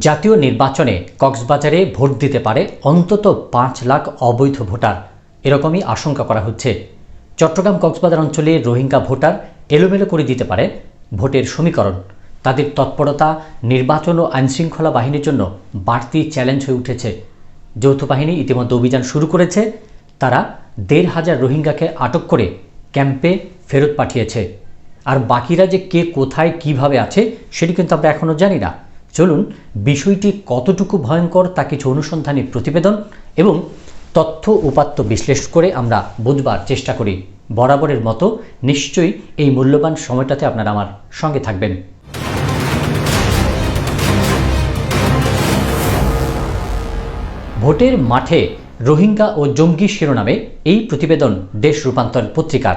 জাতীয় নির্বাচনে কক্সবাজারে ভোট দিতে পারে অন্তত পাঁচ লাখ অবৈধ ভোটার। এরকমই আশঙ্কা করা হচ্ছে। চট্টগ্রাম কক্সবাজার অঞ্চলে রোহিঙ্গা ভোটার এলোমেলো করে দিতে পারে ভোটের সমীকরণ। তাদের তৎপরতা, নির্বাচন ও আইনশৃঙ্খলা বাহিনীর জন্য বাড়তি চ্যালেঞ্জ হয়ে উঠেছে। যৌথ বাহিনী ইতিমধ্যে অভিযান শুরু করেছে। তারা দেড় হাজার রোহিঙ্গাকে আটক করে ক্যাম্পে ফেরত পাঠিয়েছে। আর বাকিরা যে কে কোথায় কীভাবে আছে, সেটি কিন্তু আমরা এখনও জানি না। চলুন, বিষয়টি কতটুকু ভয়ঙ্কর তা কিছু অনুসন্ধানী প্রতিবেদন এবং তথ্য উপাত্ত বিশ্লেষণ করে আমরা বুঝবার চেষ্টা করি। বরাবরের মতো নিশ্চয়ই এই মূল্যবান সময়টাতে আপনারা আমার সঙ্গে থাকবেন। ভোটের মাঠে রোহিঙ্গা ও জঙ্গি শিরোনামে এই প্রতিবেদন দেশ রূপান্তর পত্রিকার।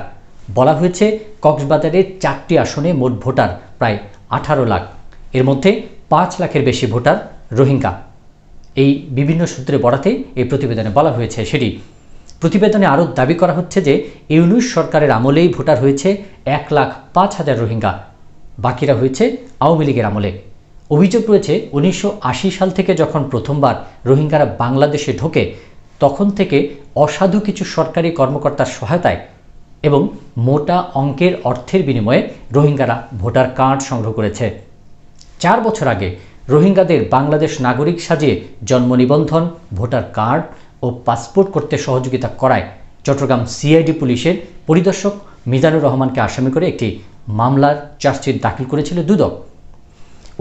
বলা হয়েছে কক্সবাজারের চারটি আসনে মোট ভোটার প্রায় আঠারো লাখ। এর মধ্যে পাঁচ লাখের বেশি ভোটার রোহিঙ্গা। এই বিভিন্ন সূত্রে বরাতে এই প্রতিবেদনে বলা হয়েছে সেটি। প্রতিবেদনে আরও দাবি করা হচ্ছে যে ইউনুস সরকারের আমলেই ভোটার হয়েছে এক লাখ পাঁচ হাজার রোহিঙ্গা। বাকিরা হয়েছে আওয়ামী লীগের আমলে। অভিযোগ রয়েছে উনিশশো আশি সাল থেকে যখন প্রথমবার রোহিঙ্গারা বাংলাদেশে ঢোকে, তখন থেকে অসাধু কিছু সরকারি কর্মকর্তার সহায়তায় এবং মোটা অঙ্কের অর্থের বিনিময়ে রোহিঙ্গারা ভোটার কার্ড সংগ্রহ করেছে। চার বছর আগে রোহিঙ্গাদের বাংলাদেশ নাগরিক সাজিয়ে জন্ম নিবন্ধন, ভোটার কার্ড ও পাসপোর্ট করতে সহযোগিতা করায় চট্টগ্রাম সিআইডি পুলিশের পরিদর্শক মিজানুর রহমানকে আসামি করে একটি মামলার চার্জশিট দাখিল করেছিল দুদক।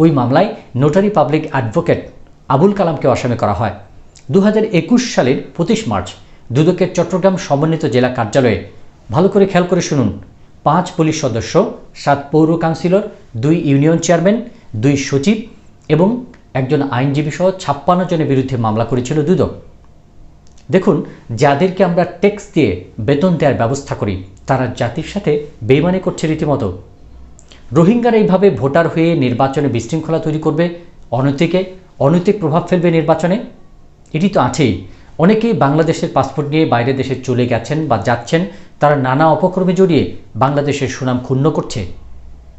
ওই মামলায় নোটারি পাবলিক অ্যাডভোকেট আবুল কালামকে আসামি করা হয়। দু হাজার একুশ সালের পঁচিশ মার্চ দুদকের চট্টগ্রাম সমন্বিত জেলা কার্যালয়ে ভালো করে খেয়াল করে শুনুন। পাঁচ পুলিশ সদস্য, সাত পৌর কাউন্সিলর, দুই ইউনিয়ন চেয়ারম্যান দুই সচিব এবং একজন আইনজীবী সহ ছাপ্পান্ন জনের বিরুদ্ধে মামলা করেছিল দুদক দেখুন, যাদেরকে আমরা ট্যাক্স দিয়ে বেতন দেওয়ার ব্যবস্থা করি, তারা জাতির সাথে বেইমানি করছে রীতিমতো। রোহিঙ্গারা এইভাবে ভোটার হয়ে নির্বাচনে বিশৃঙ্খলা তৈরি করবে, অনৈতিকে অনৈতিক প্রভাব ফেলবে নির্বাচনে? এটি তো আছেই। অনেকেই বাংলাদেশের পাসপোর্ট নিয়ে বাইরের দেশে চলে গেছেন বা যাচ্ছেন, তারা নানা অপকর্মে জড়িয়ে বাংলাদেশের সুনাম ক্ষুণ্ণ করছে।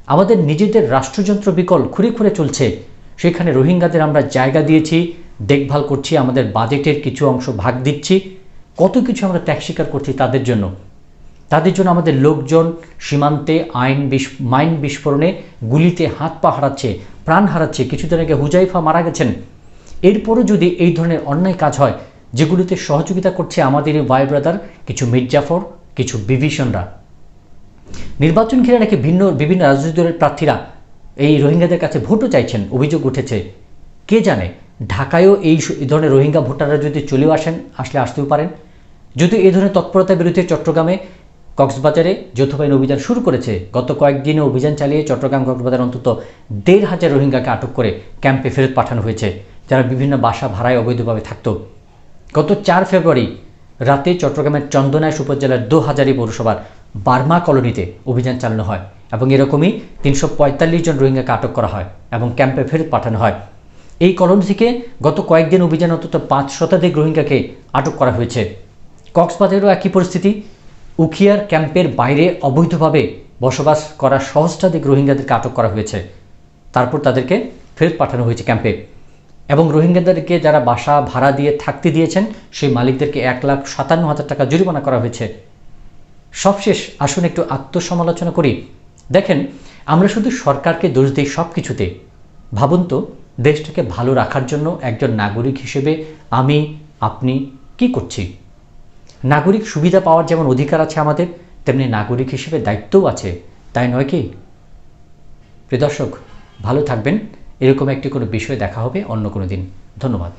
আমাদের নিজেদের রাষ্ট্রযন্ত্র বিকল খুঁড়ে খুঁড়ে চলছে। সেখানে রোহিঙ্গাদের আমরা জায়গা দিয়েছি, দেখভাল করছি, আমাদের বাজেটের কিছু অংশ ভাগ দিচ্ছি। কত কিছু আমরা ত্যাগ স্বীকার করছি তাদের জন্য। তাদের জন্য আমাদের লোকজন সীমান্তে আইন বিস মাইন বিস্ফোরণে গুলিতে হাত পা হারাচ্ছে, প্রাণ হারাচ্ছে। কিছুদিন আগে হুজাইফা মারা গেছেন। এরপরও যদি এই ধরনের অন্যায় কাজ হয়, যেগুলিতে সহযোগিতা করছে আমাদের এই ভাই ব্রাদার, কিছু মির্জাফর, কিছু বিভীষণরা। নির্বাচন ঘিরে নাকি ভিন্ন, বিভিন্ন রাজনৈতিক দলের প্রার্থীরা এই রোহিঙ্গাদের কাছে ভোটও চাইছেন, অভিযোগ উঠেছে। কে জানে, ঢাকায়ও এই ধরনের রোহিঙ্গা ভোটাররা যদি চলেও আসেন, আসলে আসতেও পারেন। যদি এই ধরনের তৎপরতার বিরুদ্ধে চট্টগ্রামে কক্সবাজারে যৌথ বাহিনী অভিযান শুরু করেছে, গত কয়েকদিনে অভিযান চালিয়ে চট্টগ্রাম কক্সবাজার অন্তত দেড় হাজার রোহিঙ্গাকে আটক করে ক্যাম্পে ফেরত পাঠানো হয়েছে, যারা বিভিন্ন বাসা ভাড়ায় অবৈধভাবে থাকতো। গত চার ফেব্রুয়ারি রাতে চট্টগ্রামের চন্দনাইশ উপজেলার দু হাজারি পৌরসভার বার্মা কলোনিতে অভিযান চালানো হয় এবং এরকমই তিনশো পঁয়তাল্লিশ জন রোহিঙ্গাকে আটক করা হয় এবং ক্যাম্পে ফেরত পাঠানো হয়। এই কলোনি থেকে গত কয়েকদিন অভিযান অন্তত পাঁচ শতাধিক রোহিঙ্গাকে আটক করা হয়েছে। কক্সবাজারেও একই পরিস্থিতি। উখিয়ার ক্যাম্পের বাইরে অবৈধভাবে বসবাস করা সহস্রাধিক রোহিঙ্গাদেরকে আটক করা হয়েছে। তারপর তাদেরকে ফেরত পাঠানো হয়েছে ক্যাম্পে। এবং রোহিঙ্গাদেরকে যারা বাসা ভাড়া দিয়ে থাকতে দিয়েছেন, সেই মালিকদেরকে এক লাখ সাতান্ন হাজার টাকা জরিমানা করা হয়েছে। সবশেষ আসুন একটু আত্মসমালোচনা করি। দেখেন, আমরা শুধু সরকারকে দোষ দিই সব কিছুতে ভাবুন তো, দেশটাকে ভালো রাখার জন্য একজন নাগরিক হিসেবে আমি, আপনি কি করছি? নাগরিক সুবিধা পাওয়ার যেমন অধিকার আছে আমাদের, তেমনি নাগরিক হিসেবে দায়িত্বও আছে, তাই নয় কি? প্রিয় দর্শক, ভালো থাকবেন। এরকম একটি কোনো বিষয় দেখা হবে অন্য কোনো দিন। ধন্যবাদ।